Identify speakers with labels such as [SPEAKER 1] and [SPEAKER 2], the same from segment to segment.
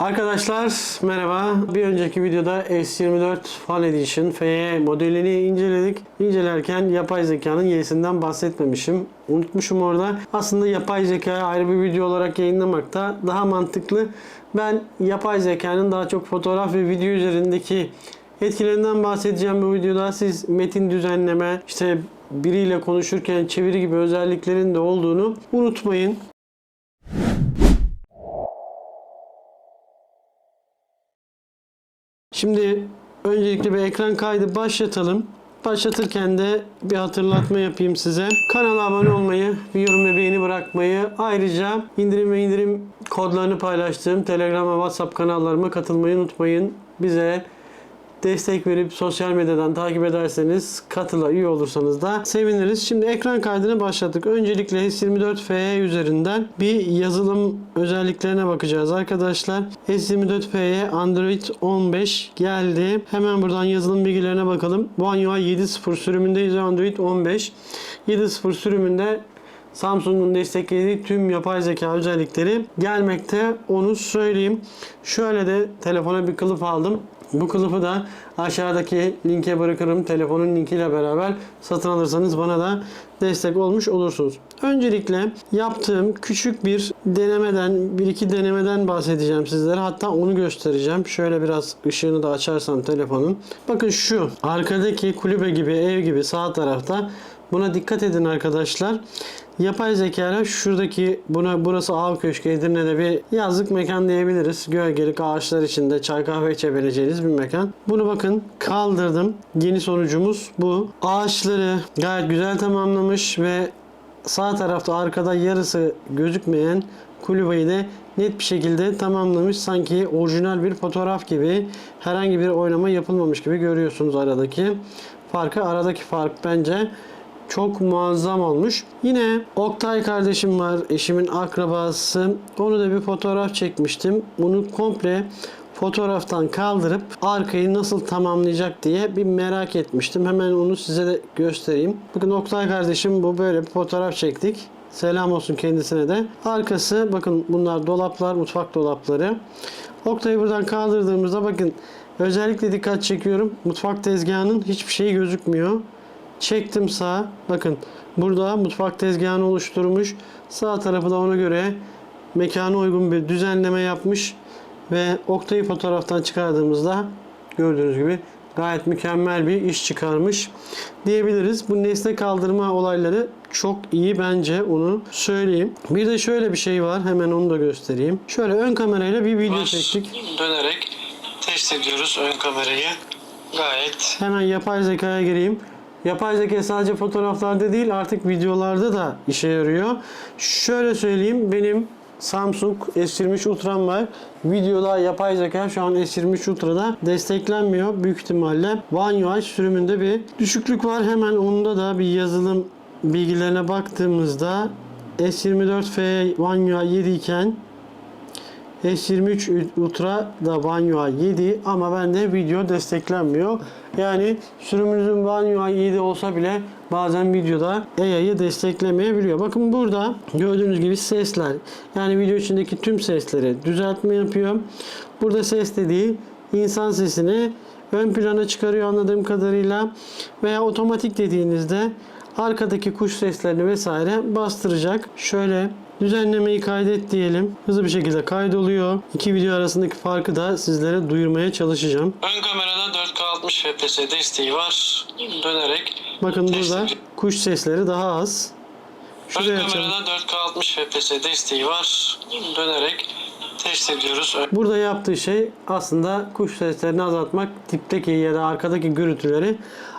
[SPEAKER 1] Arkadaşlar merhaba. Bir önceki videoda S24 Fan Edition FE modelini inceledik. İncelerken yapay zekanın Y'sinden bahsetmemişim. Unutmuşum orada. Aslında yapay zekayı ayrı bir video olarak yayınlamak da daha mantıklı. Ben yapay zekanın daha çok fotoğraf ve video üzerindeki etkilerinden bahsedeceğim bu videoda. Siz metin düzenleme, işte biriyle konuşurken çeviri gibi özelliklerin de olduğunu unutmayın. Şimdi öncelikle bir ekran kaydı başlatalım. Başlatırken de bir hatırlatma yapayım size. Kanala abone olmayı, bir yorum ve beğeni bırakmayı, ayrıca indirim ve indirim kodlarını paylaştığım Telegram ve WhatsApp kanallarıma katılmayı unutmayın. Bize destek verip sosyal medyadan takip ederseniz katıla üye olursanız da seviniriz. Şimdi ekran kaydını başlattık. Öncelikle S24FE üzerinden bir yazılım özelliklerine bakacağız arkadaşlar. S24FE Android 15 geldi. Hemen buradan yazılım bilgilerine bakalım. One UI 7.0 sürümündeyiz Android 15. 7.0 sürümünde Samsung'un desteklediği tüm yapay zeka özellikleri gelmekte. Onu söyleyeyim. Şöyle de telefona bir kılıf aldım. Bu kılıfı da aşağıdaki linke bırakırım. Telefonun linkiyle beraber satın alırsanız bana da destek olmuş olursunuz. Öncelikle yaptığım küçük bir denemeden, bir iki denemeden bahsedeceğim sizlere. Hatta onu göstereceğim. Şöyle biraz ışığını da açarsam telefonun. Bakın şu arkadaki kulübe gibi, ev gibi sağ tarafta Buna dikkat edin arkadaşlar. Yapay zeka ile şuradaki buna burası Av Köşkü Edirne'de bir yazlık mekan diyebiliriz. Gölgelik ağaçlar içinde çay kahve içebileceğiniz bir mekan. Bunu bakın kaldırdım. Yeni sonucumuz bu. Ağaçları gayet güzel tamamlamış ve sağ tarafta arkada yarısı gözükmeyen kulübeyi de net bir şekilde tamamlamış. Sanki orijinal bir fotoğraf gibi herhangi bir oynama yapılmamış gibi görüyorsunuz aradaki farkı. Aradaki fark bence çok muazzam olmuş. Yine Oktay kardeşim var. Eşimin akrabası. Onu da bir fotoğraf çekmiştim. Bunu komple fotoğraftan kaldırıp arkayı nasıl tamamlayacak diye bir merak etmiştim. Hemen onu size de göstereyim. Bakın Oktay kardeşim bu böyle bir fotoğraf çektik. Selam olsun kendisine de. Arkası bakın bunlar dolaplar, mutfak dolapları. Oktay'ı buradan kaldırdığımızda bakın özellikle dikkat çekiyorum. Mutfak tezgahının hiçbir şeyi gözükmüyor. Çektim sağa. Bakın burada mutfak tezgahını oluşturmuş. Sağ tarafı da ona göre mekana uygun bir düzenleme yapmış. Ve Oktay'ı fotoğraftan çıkardığımızda gördüğünüz gibi gayet mükemmel bir iş çıkarmış diyebiliriz. Bu nesne kaldırma olayları çok iyi bence onu söyleyeyim. Bir de şöyle bir şey var. Hemen onu da göstereyim. Şöyle ön kamerayla bir video çektik.
[SPEAKER 2] Dönerek test ediyoruz ön kamerayı. Gayet
[SPEAKER 1] Hemen yapay zekaya gireyim. Yapay zeka sadece fotoğraflarda değil artık videolarda da işe yarıyor. Şöyle söyleyeyim benim Samsung S23 Ultra'm var. Videoda yapay zeka şu an S23 Ultra'da desteklenmiyor. Büyük ihtimalle One UI sürümünde bir düşüklük var. Hemen onda da bir yazılım bilgilerine baktığımızda S24F One UI 7 iken S23 Ultra da One UI 7 ama bende video desteklenmiyor. Yani sürümünüzün One UI 7 olsa bile bazen videoda AI'yı desteklemeyebiliyor. Bakın burada gördüğünüz gibi sesler. Yani video içindeki tüm sesleri düzeltme yapıyor. Burada ses dediği insan sesini ön plana çıkarıyor anladığım kadarıyla. Veya otomatik dediğinizde arkadaki kuş seslerini vesaire bastıracak. Şöyle Düzenlemeyi kaydet diyelim. Hızlı bir şekilde kaydoluyor. İki video arasındaki farkı da sizlere duyurmaya çalışacağım.
[SPEAKER 2] ön kamerada 4K 60 FPS desteği var. Dönerek
[SPEAKER 1] Bakın burada kuş sesleri daha az.
[SPEAKER 2] Ön
[SPEAKER 1] Şuraya açalım.
[SPEAKER 2] kamerada 4K 60 FPS desteği var. Dönerek test ediyoruz. Ön-
[SPEAKER 1] Burada yaptığı şey aslında kuş seslerini azaltmak, dipteki ya da arkadaki gürültüleri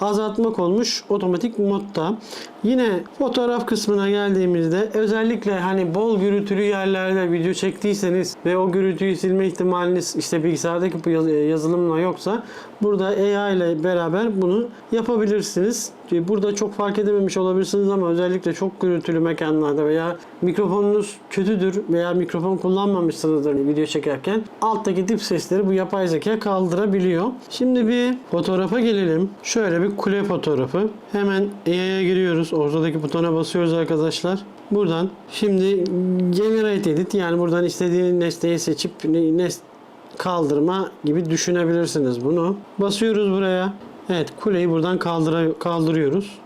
[SPEAKER 1] azaltmak olmuş otomatik modda. Yine fotoğraf kısmına geldiğimizde özellikle hani bol gürültülü yerlerde video çektiyseniz ve o gürültüyü silme ihtimaliniz işte bilgisayardaki yazılımla yoksa burada AI ile beraber bunu yapabilirsiniz. Burada çok fark edememiş olabilirsiniz ama özellikle çok gürültülü mekanlarda veya mikrofonunuz kötüdür veya mikrofon kullanmamışsınızdır video çekerken alttaki dip sesleri bu yapay zeka kaldırabiliyor. Şimdi bir fotoğrafa gelelim. Şöyle bir kule fotoğrafı. Hemen AI'ya giriyoruz. Ortadaki butona basıyoruz arkadaşlar. Buradan şimdi Generate Edit yani buradan istediğin nesneyi seçip ne- nes kaldırma gibi düşünebilirsiniz bunu. Basıyoruz buraya. Evet kuleyi buradan kaldıra, kaldırıyoruz.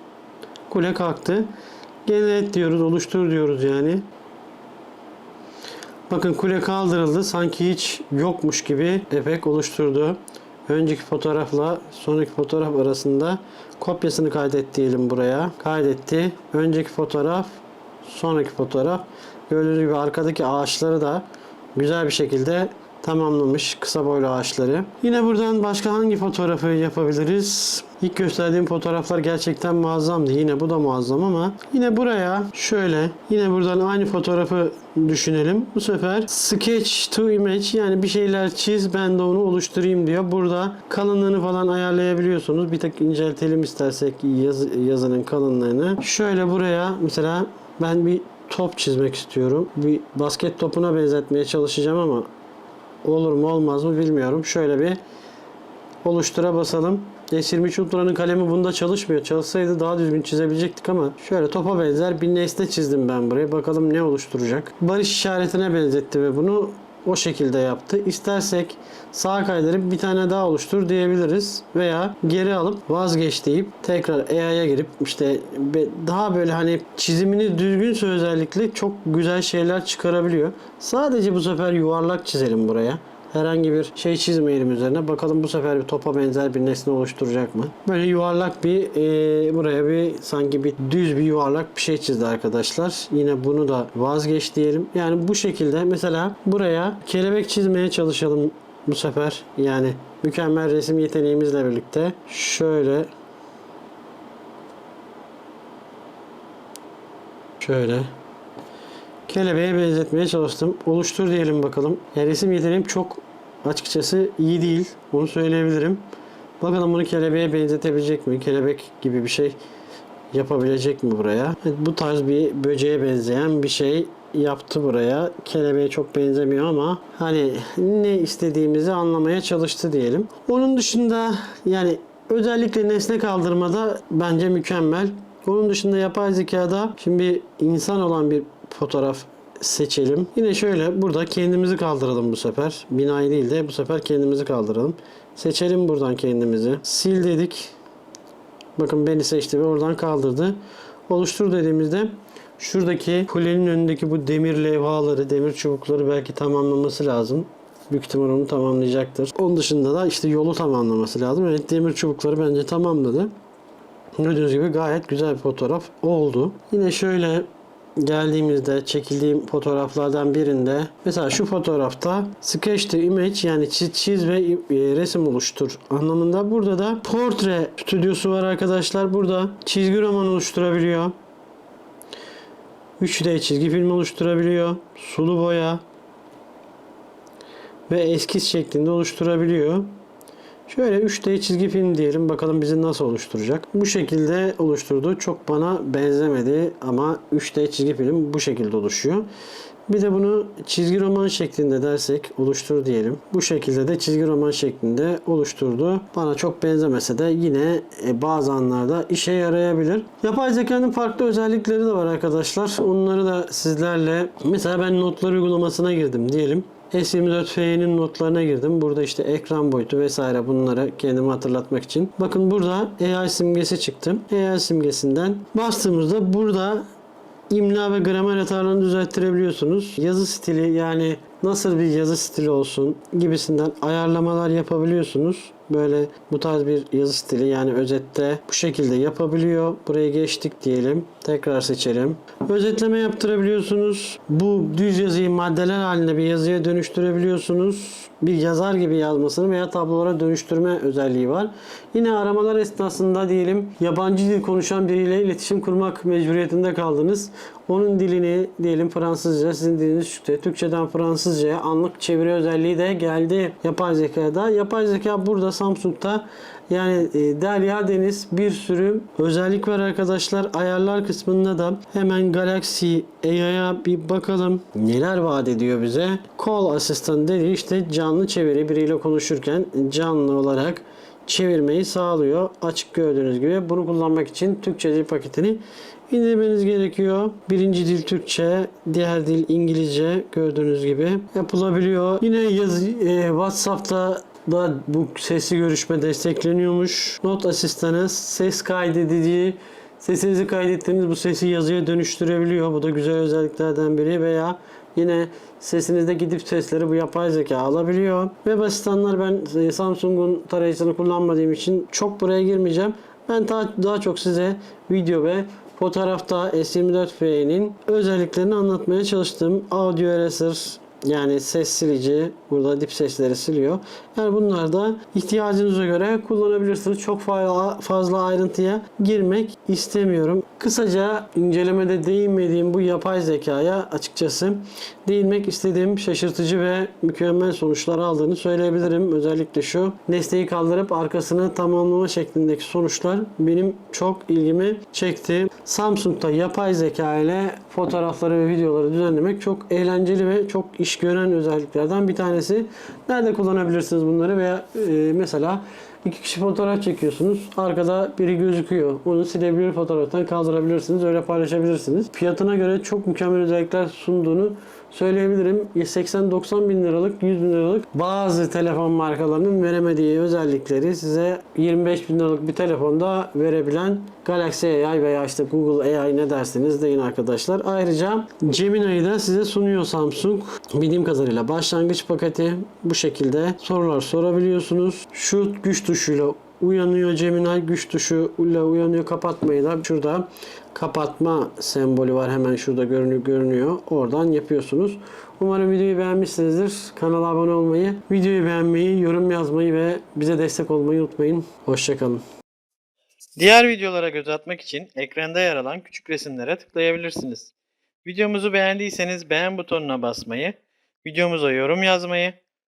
[SPEAKER 1] Kule kalktı. Generate diyoruz, oluştur diyoruz yani. Bakın kule kaldırıldı. Sanki hiç yokmuş gibi efekt oluşturdu. Önceki fotoğrafla sonraki fotoğraf arasında kopyasını kaydet diyelim buraya. Kaydetti. Önceki fotoğraf, sonraki fotoğraf. Gördüğünüz gibi arkadaki ağaçları da güzel bir şekilde tamamlamış kısa boylu ağaçları. Yine buradan başka hangi fotoğrafı yapabiliriz? İlk gösterdiğim fotoğraflar gerçekten muazzamdı. Yine bu da muazzam ama yine buraya şöyle yine buradan aynı fotoğrafı düşünelim. Bu sefer sketch to image yani bir şeyler çiz ben de onu oluşturayım diyor. Burada kalınlığını falan ayarlayabiliyorsunuz. Bir tek inceltelim istersek yaz- yazının kalınlığını. Şöyle buraya mesela ben bir top çizmek istiyorum. Bir basket topuna benzetmeye çalışacağım ama olur mu olmaz mı bilmiyorum. Şöyle bir oluştura basalım. S23 Ultra'nın kalemi bunda çalışmıyor. Çalışsaydı daha düzgün çizebilecektik ama şöyle topa benzer bir nesne çizdim ben buraya. Bakalım ne oluşturacak. Barış işaretine benzetti ve bunu o şekilde yaptı. İstersek sağa kaydırıp bir tane daha oluştur diyebiliriz. Veya geri alıp vazgeç deyip tekrar AI'ya girip işte daha böyle hani çizimini düzgünse özellikle çok güzel şeyler çıkarabiliyor. Sadece bu sefer yuvarlak çizelim buraya. Herhangi bir şey çizmeyelim üzerine. Bakalım bu sefer bir topa benzer bir nesne oluşturacak mı? Böyle yuvarlak bir e, buraya bir sanki bir düz bir yuvarlak bir şey çizdi arkadaşlar. Yine bunu da vazgeç diyelim. Yani bu şekilde mesela buraya kelebek çizmeye çalışalım bu sefer. Yani mükemmel resim yeteneğimizle birlikte şöyle şöyle kelebeğe benzetmeye çalıştım. Oluştur diyelim bakalım. Yani resim yeteneğim çok açıkçası iyi değil. Onu söyleyebilirim. Bakalım bunu kelebeğe benzetebilecek mi? Kelebek gibi bir şey yapabilecek mi buraya? Evet, bu tarz bir böceğe benzeyen bir şey yaptı buraya. Kelebeğe çok benzemiyor ama hani ne istediğimizi anlamaya çalıştı diyelim. Onun dışında yani özellikle nesne kaldırmada bence mükemmel. Onun dışında yapay zekada şimdi insan olan bir fotoğraf seçelim. Yine şöyle burada kendimizi kaldıralım bu sefer. Binayı değil de bu sefer kendimizi kaldıralım. Seçelim buradan kendimizi. Sil dedik. Bakın beni seçti ve oradan kaldırdı. Oluştur dediğimizde şuradaki kulenin önündeki bu demir levhaları, demir çubukları belki tamamlaması lazım. Büyük ihtimal onu tamamlayacaktır. Onun dışında da işte yolu tamamlaması lazım. Evet demir çubukları bence tamamladı. Gördüğünüz gibi gayet güzel bir fotoğraf oldu. Yine şöyle geldiğimizde çekildiğim fotoğraflardan birinde mesela şu fotoğrafta sketch to image yani çiz, çiz ve e, resim oluştur anlamında. Burada da portre stüdyosu var arkadaşlar. Burada çizgi roman oluşturabiliyor. 3D çizgi film oluşturabiliyor. Sulu boya ve eskiz şeklinde oluşturabiliyor. Şöyle 3D çizgi film diyelim. Bakalım bizi nasıl oluşturacak. Bu şekilde oluşturdu. Çok bana benzemedi ama 3D çizgi film bu şekilde oluşuyor. Bir de bunu çizgi roman şeklinde dersek oluştur diyelim. Bu şekilde de çizgi roman şeklinde oluşturdu. Bana çok benzemese de yine e, bazı anlarda işe yarayabilir. Yapay zekanın farklı özellikleri de var arkadaşlar. Onları da sizlerle mesela ben notlar uygulamasına girdim diyelim. S24F'nin notlarına girdim. Burada işte ekran boyutu vesaire bunları kendime hatırlatmak için. Bakın burada AI simgesi çıktı. AI simgesinden bastığımızda burada imla ve gramer hatalarını düzelttirebiliyorsunuz. Yazı stili yani nasıl bir yazı stili olsun gibisinden ayarlamalar yapabiliyorsunuz. Böyle bu tarz bir yazı stili yani özette bu şekilde yapabiliyor. Buraya geçtik diyelim. Tekrar seçelim. Özetleme yaptırabiliyorsunuz. Bu düz yazıyı maddeler halinde bir yazıya dönüştürebiliyorsunuz. Bir yazar gibi yazmasını veya tablolara dönüştürme özelliği var. Yine aramalar esnasında diyelim yabancı dil konuşan biriyle iletişim kurmak mecburiyetinde kaldınız. Onun dilini diyelim Fransızca, sizin diliniz Türkçe, Türkçeden Fransızcaya anlık çeviri özelliği de geldi yapay zekada. Yapay zeka burada Samsung'da yani e, Derya Deniz bir sürü özellik var arkadaşlar. Ayarlar kısmında da hemen Galaxy AI'ya bir bakalım. Neler vaat ediyor bize? Call Assistant dediği işte canlı çeviri biriyle konuşurken canlı olarak çevirmeyi sağlıyor. Açık gördüğünüz gibi bunu kullanmak için Türkçe dil paketini indirmeniz gerekiyor. Birinci dil Türkçe, diğer dil İngilizce gördüğünüz gibi yapılabiliyor. Yine yaz, e, WhatsApp'ta da bu sesli görüşme destekleniyormuş. Not asistanı ses kaydedici sesinizi kaydettiğiniz bu sesi yazıya dönüştürebiliyor. Bu da güzel özelliklerden biri veya yine sesinizde gidip sesleri bu yapay zeka alabiliyor. Web asistanlar ben e, Samsung'un tarayıcısını kullanmadığım için çok buraya girmeyeceğim. Ben daha, daha çok size video ve fotoğrafta S24F'nin özelliklerini anlatmaya çalıştım. Audio Eraser yani ses silici burada dip sesleri siliyor. Yani bunlar da ihtiyacınıza göre kullanabilirsiniz. Çok fa- fazla ayrıntıya girmek istemiyorum. Kısaca incelemede değinmediğim bu yapay zekaya açıkçası değinmek istediğim şaşırtıcı ve mükemmel sonuçlar aldığını söyleyebilirim. Özellikle şu nesneyi kaldırıp arkasını tamamlama şeklindeki sonuçlar benim çok ilgimi çekti. Samsung'da yapay zeka ile fotoğrafları ve videoları düzenlemek çok eğlenceli ve çok iş gören özelliklerden bir tanesi. Nerede kullanabilirsiniz bunları veya e, mesela iki kişi fotoğraf çekiyorsunuz. Arkada biri gözüküyor. Onu silebilir fotoğraftan kaldırabilirsiniz. Öyle paylaşabilirsiniz. Fiyatına göre çok mükemmel özellikler sunduğunu söyleyebilirim. 80-90 bin liralık, 100 bin liralık bazı telefon markalarının veremediği özellikleri size 25 bin liralık bir telefonda verebilen Galaxy AI veya işte Google AI ne derseniz deyin arkadaşlar. Ayrıca Gemini'yi de size sunuyor Samsung. Bildiğim kadarıyla başlangıç paketi bu şekilde sorular sorabiliyorsunuz. Şu güç tuşuyla uyanıyor Gemini güç tuşuyla uyanıyor kapatmayı da şurada kapatma sembolü var hemen şurada görünüyor, görünüyor. Oradan yapıyorsunuz. Umarım videoyu beğenmişsinizdir. Kanala abone olmayı, videoyu beğenmeyi, yorum yazmayı ve bize destek olmayı unutmayın. Hoşçakalın.
[SPEAKER 3] Diğer videolara göz atmak için ekranda yer alan küçük resimlere tıklayabilirsiniz. Videomuzu beğendiyseniz beğen butonuna basmayı, videomuza yorum yazmayı